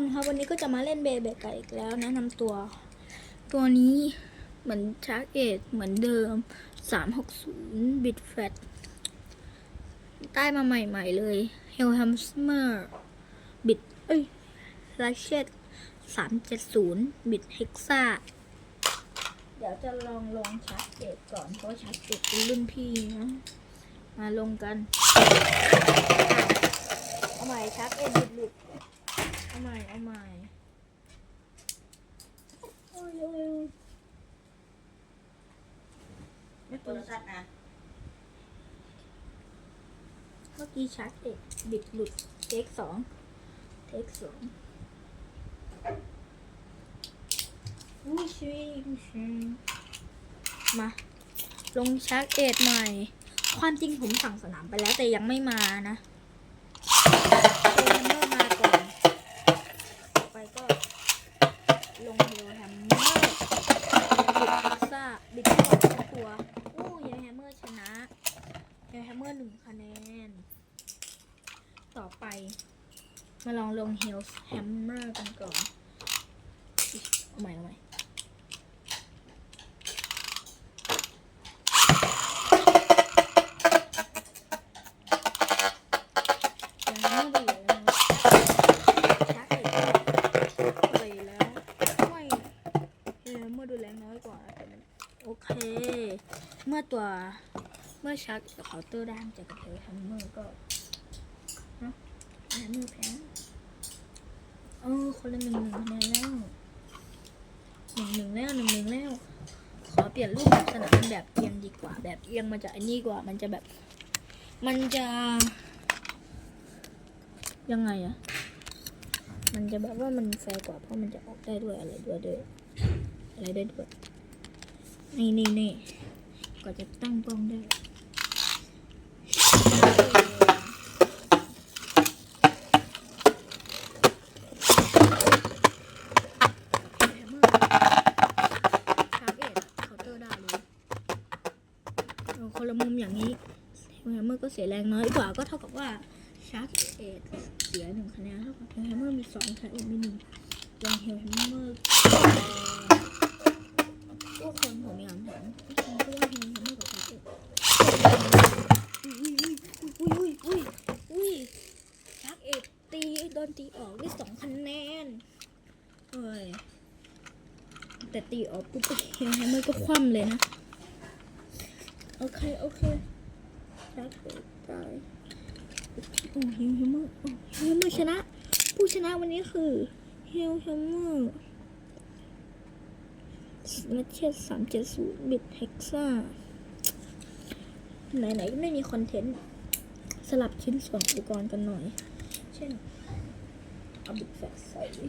คนครับวันนี้ก็จะมาเล่นเบเบกันอีกแล้วแนะนำตัว ตัวนี้เหมือนชาร์กเอทเหมือนเดิม 360 บิตแฟตได้มาใหม่ๆเลยเฮล h มสเมอร์บิตเอ้ยไลเชต370 บิตเฮกซาเดี๋ยวจะลองลงชาร์กเอทก่อน เพราะชาร์กเอทเป็นรุ่นพี่นะมาลงกัน เอาใหม่ชาร์กเอทหลุด ใหม่เอาใหม่โอ้ยโอ้ยไม่โทเปิรดศัพท์นะเมื่อกี้ชาร์จเด็กบิดหลุดเทคสองเทคสองอุ้ยชิงชิงมา ลงชาร์จเอ็ดใหม่ ความจริงผมสั่งสนามไปแล้วแต่ยังไม่มานะเอเมอร์มาก่อนต่อไปก็ ลงเฮลแฮมเมอร์บิดพิซซ่าบิดก่อนทุกตัวโอ้ยแฮมเมอร์ชนะ เฮลแฮมเมอร์หนึ่งคะแนน ต่อไป มาลอ งลงเฮลแฮมเมอร์กันก่อน เอาใหม่เอาใหม่ยังไม่ไปอยู่แล้วนะชักเอกไม่เมื่อดูแลน้อยกว่าโอเคเมื่อตัวเมื่อชักเคาน์เตอร์ด้านจากกับเฮลแฮมเมอร์ก็นะแฮมเมอร์แพ้ คนละหนึ่งหนึ่งคะแนนแล้วหนึ่งหนึ่งแล้วหนึ่งหนึ่งแล้ว ขอเปลี่ยนรูปแบบสนามแบบเอียงดีกว่า แบบเอียงมันจะอ้นี่กว่า มันจะแบบ มันจะ ยังไงอะมันจะแบบว่ามันแฟร์กว่าเพราะมันจะออกได้ด้วยอะไรด้วยด้วยอะไรได้ด้วยนี่นี่นี่ก็จะตั้งกล้องได้ คนละมุมอย่างนี้เฮลแฮมเมอร์ก็เสียแรงน้อยกว่าก็เท่ากับว่าชาร์กเอ็ดเสียหนึ่งคะแนนเท่ากับแฮมเมอร์มีสองชาร์กเอ็ดมีหนึ่งยังเฮลแฮมเมอร์พวกคนผมมีคำถามคุณคิดว่าแฮมเมอร์กับชาร์กเอ็ดอุ้ยอุ้ยอุ้ยอุ้ยชาร์กเอ็ดตีโดนตีออกได้สองคะแนนเอ้ยแต่ตีออกปุ๊บเฮลแฮมเมอร์ก็คว่ำเลยนะโอเคโอเค ชักตายโอ้ฮิวฮิวเมอร์โอ้ฮิวฮิวเมอร์ชนะ ผู้ชนะวันนี้คือฮิวฮิวเมอร์นัดเชียสามเจ็ดศูนย์บิดเฮกซ่าไหนๆก็ไม่มีคอนเทนต์สลับชิ้นส่วนอุปกรณ์กันหน่อย เช่นเอาบิดแฟกใส่ให้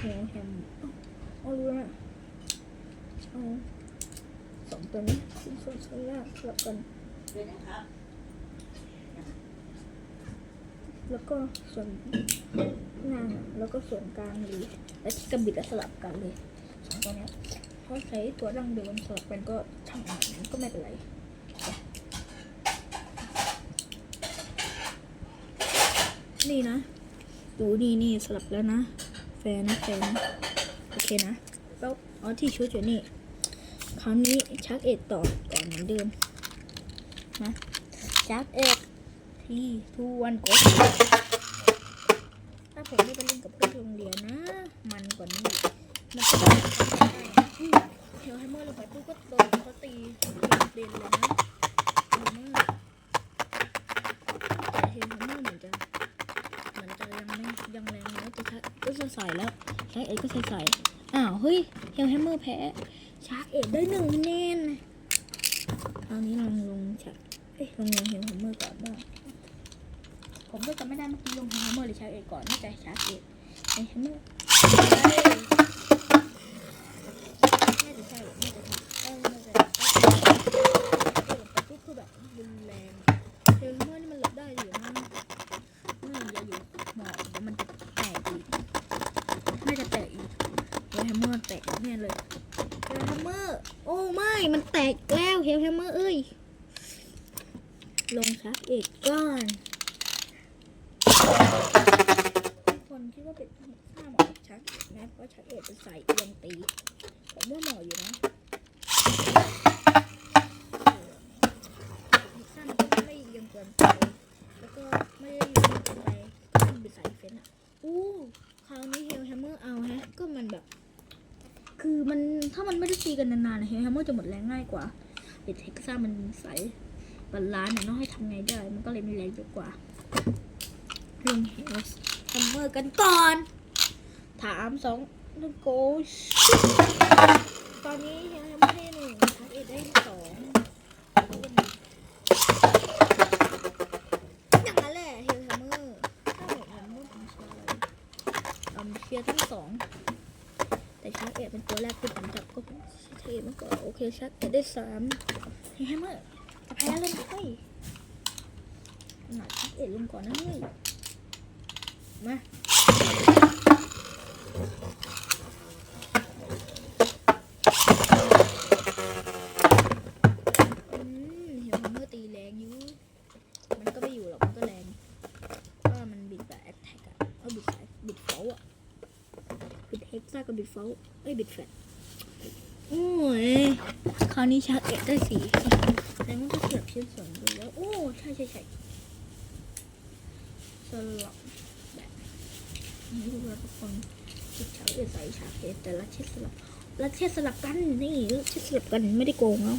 ฮิวแฮมเอาเอาดูนะเอาสองตัวนี้ชิ้นส่วนชั้นล่างสลับกัน ด้วยนะครับ แล้วก็ส่วนหน้าแล้วก็ส่วนกลางหรือและที่กระบิดและสลับกันเลยสองตัวเนี้ยเพราะใช้ตัวดั้งเดิมสลับกันก็ช่างมันก็ไม่เป็นไรนี่นะดูนี่นี่สลับแล้วนะ แฟนนะแฟนโอเคนะแล้วอ๋อที่ชุดอยู่นี่ คราวนี้ชักเอ็ดต่อก่อนเหมือนเดิม นะชักเอ็ดที่ทูวันกดถ้าผมไม่ไปเล่นกับเพื่อนที่โรงเรียนนะ มันกว่านี้อีกมันจะได้อุ้ยเทลไฮเมอร์ลงไปปุ๊บก็โดนเขาตีเด่นเลยนะเทลไฮเมอร์แต่เทลไฮเมอร์เหมือนจะเหมือนจะยังไม่ยังแรงน้อยแต่ชักก็จะใส่แล้วชักเอ็ดก็ใส่ใส่อ้าว เฮ้ยเทลไฮเมอร์แพ้ ชาร์กเอ็ดได้หนึ่งคะแนน คราวนี้ลองลงชาร์กเอ้ยลงลงเฮลแฮมเมอร์ก่อนบ้างผมก็จำไม่ได้เมื่อกี้ลงเฮลแฮมเมอร์หรือชาร์กเอ็ดก่อนน่าจะชาร์กเอ็ดเฮลแฮมเมอร์น่าจะใช่น่าจะใช่เออน่าจะแต่ปุ๊บคือแบบรุนแรงเฮลแฮมเมอร์นี่มันหลบได้อยู่นะไม่อย่าอยู่หมอกเดี๋ยวมันจะแตกอีกน่าจะแตกอีกเฮลแฮมเมอร์แตกแน่เลย เฮลแฮมเมอร์ โอ้ไม่ มันแตกแล้วเฮลแฮมเมอร์เอ้ย ลงชักเอกก้อนพอ คิดว่าเป็นหน้าเหมาะกับชักเอ็ดไหมเพราะชักเอ็ดเป็นสายเอียงตีผมว่าหมาะอยู่นะสั้นก็ไม่เอียงเกินไปแล้วก็ไม่ได้อียงเกินไปก็เป็นสายเฟนอะอู้คราวนี้เฮลแฮมเมอร์เอาฮะก็มันแบบ คือมันถ้ามันไม่ได้ตีกันนานๆเฮลแฮมเมอร์จะหมดแรงง่ายกว่าเด็กเท็กซ่ามันใสบาลานซ์เนี่ยเนาะให้ทำไงได้ มันก็เลยมีแรงเยอะกว่าลงเฮล แฮมเมอร์กันก่อน ถามสองนึ่งโกตอนนี้เฮลแฮมเมอร์ได้หนึ่งทักเอ็ดได้สองอย่างนั้นแหละเฮลแฮมเมอร์ถ้าเฮลแฮมเมอร์ผมเชียร์อะไรอืมเชียร์ทั้งสองแต่ชักเอ็ดเป็นตัวแรกที่ผมจับก็เป็นชักเอ็ดมาก่อนโอเคชักเอ็ดได้สามเฮลแฮมเมอร์จะแพ้เลยนะเฮ้ยหนักชักเอ็ดลงก่อนนะเฮ้ย มาเห็นมันเมื่อตีแรงอยู่ มันก็ไม่อยู่หรอก มันก็แรงว่ามันบิดแบบแอตแทกอะเอาบิดสายบิดเฟลอะบิดเฮกซ่ากับบิดเฟลเอ้ยบิดแฟลตโอ้ย คราวนี้ชักเอ็ดได้สี่แล้วมันก็เสียบชิ้นส่วนไปแล้ว โอ้ ใช่ใช่ใช่สลับ แบบนี่ดูแล้วทุกคนจิตชักเอ็ดใส่ชักเอ็ดแต่ละเชิ้นสลับละเช็ดสลับกันนี่เช็ดสลับกันไม่ได้โกงเอา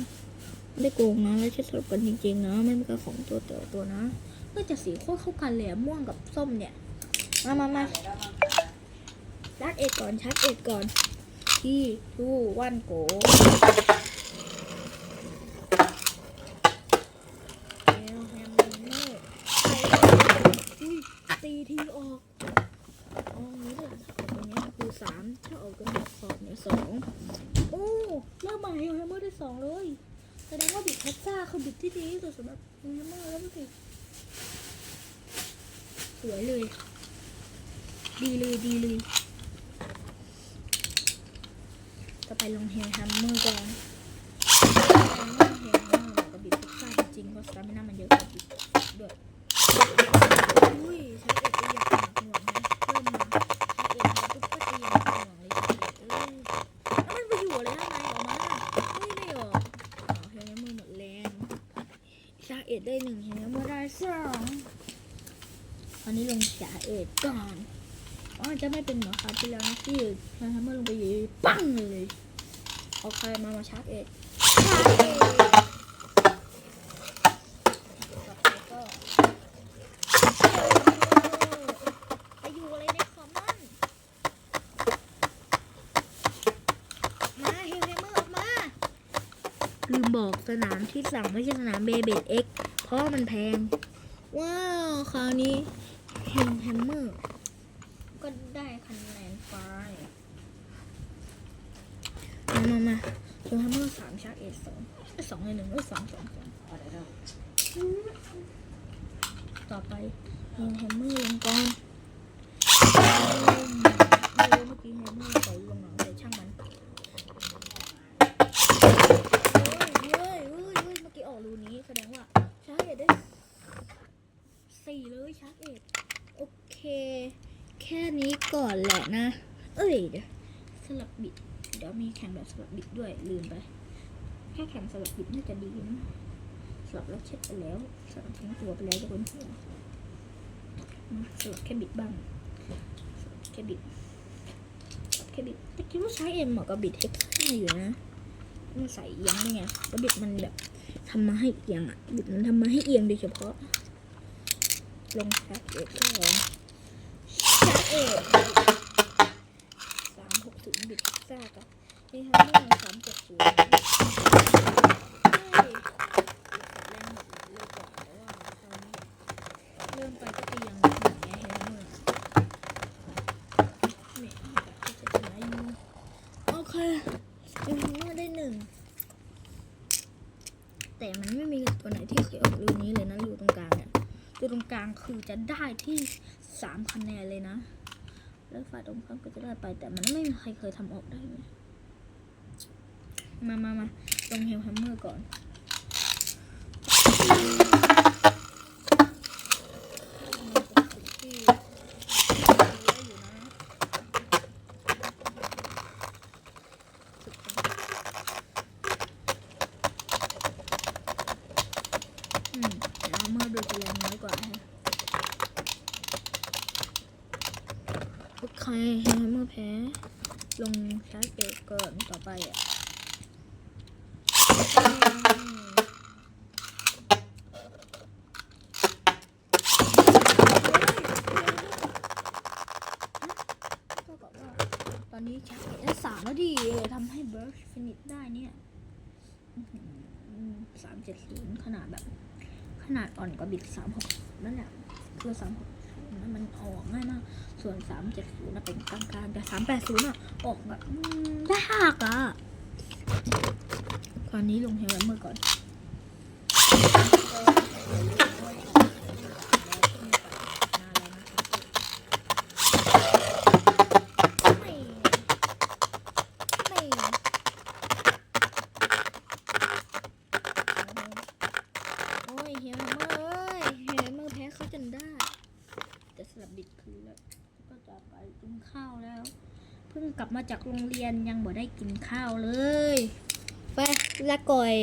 ไม่ได้โกงนะล้วเช็ดสลับกันจริงๆนะไม่เป็นการของตัวแต่ตัวนะเนื่อจากสีโคตรเข้ากันเลยม่วงกับส้มเนี่ยมามามาชักเอ็ดก่อนชักเอ็ดก่อนที่ทูวันโกเอลแฮมเมอร์อุ้ยตีทีออกอ๋อนี้เลยตรงนี้คือสามถ้าออกกันแบบสองเนี่ยสองโอ้เริ่มมาเฮลแฮม เมองเลย แสดงว่าบิดพัชซ่าคือบิดที่ดีที่สุดสำหรับเฮลแฮมเมอร์แล้วสิสวยเลย ดีเลยดีเลยต่อไปลงเฮลแฮมเมอร์ก่อนเฮลแฮมเมอร์เหมาะกับบิดพัชซ่าจริงเพราะสตามิน่ามันเยอะกว่าบิดด้วย ที่เฮลแฮมเมอร์ลงไปอยู่ปังเลยโอเคมามาชาร์จเอ็ดชาร์จเอ็ดต่อไปก็ไปอยู่อะไรในคอมมอนมาเฮลเฮมเมอร์ออกมาลืมบอกสนามที่สั่งไม่ใช่สนามเบเบดเอ็กเพราะว่ามันแพง ว้าว คราวนี้เฮลแฮมเมอร์ ก็ได้คะแนนไปมามามาเฮลแฮมเมอร์สามชาร์จเอสองสองในหนึ่งเอ้ยสองสองสองต่อไปเฮลแฮมเมอร์ลงก่อนเมื่อกี้แฮมเมอร์ใส่ลงหนังแต่ช่างมัน เฮ้ยเฮ้ยเฮ้ยเฮ้ยเมื่อกี้ออกรูนี้แสดงว่าชาร์จเอ็ดได้สี่เลยชาร์จเอ็ดโอเค แค่นี้ ก่อนแหละนะ เอ้ยเดี๋ยวสลับบิด เดี๋ยวมีแข่งแบบสลับบิดด้วยลืมไปแค่แข่งสลับบิดน่าจะดีนะสลับแล้วเช็ดไปแล้วสลับทั้งตัวไปแล้วจะบนสลับแค่บิดบ้างสลับแค่บิดสลับแค่บิดแต่คิดว่าใช้เอ็มเหมาะกับบิดเฮกซ์อยู่นะมันใส่เอียงได้ไงแล้วบิดมันแบบทำมาให้เอียงอะบิดมันทำมาให้เอียงโดยเฉพาะลงแพ็กเอ็ดก็ลองแพ็กเอ็ดสามหกศูนย์บิดพิซซ่ากับ นี่ครับนี่สามเจ็ดศูนย์เฮ้ยแรงหมดเลยกว่าแต่ว่าตอนนี้เริ่มไปก็ตีย่างหนักไงเห็นไหมเนี่ยที่จะชนะอยู่โอเคยังไม่ได้หนึ่งแต่มันไม่มีตัวไหนที่เคยออกรูนี้เลยนะรูตรงกลางเนี่ยรูตรงกลางคือจะได้ที่สามคะแนนเลยนะ แล้วฝ่ายตรงข้ามก็จะได้ไปแต่มันไม่มีใครเคยทำออกได้เลย มามามาลงเฮลแฮมเมอร์ก่อนโอเคแฮมเมอร์แพ้ลงชาร์จเกตก่อนต่อไปอะ ตอนนี้ชาร์จเกตได้สามแล้วดิทำให้เบิร์ชฟินิชได้เนี่ยสามเจ็ดศูนย์ขนาดแบบ ขนาดอ่อนกว่าบิดสามหกนั่นแหละคือสามหกนั้นมันออกง่ายมาก ส่วนสามเจ็ดศูนย์เป็นกลางๆแต่สามแปดศูนย์อะ ออกแบบอืมยากอะ ตอนนี้ลงเฮลเมอร์ก่อนไม่ไม่โอ้ยเฮียเมอร์เอ้ยเฮียเมอร์แพ้เขาจนได้แต่สลับบิดคือแล้วก็จะไปกินข้าวแล้วเพิ่งกลับมาจากโรงเรียนยังบ่ได้กินข้าวเลย ละก่อย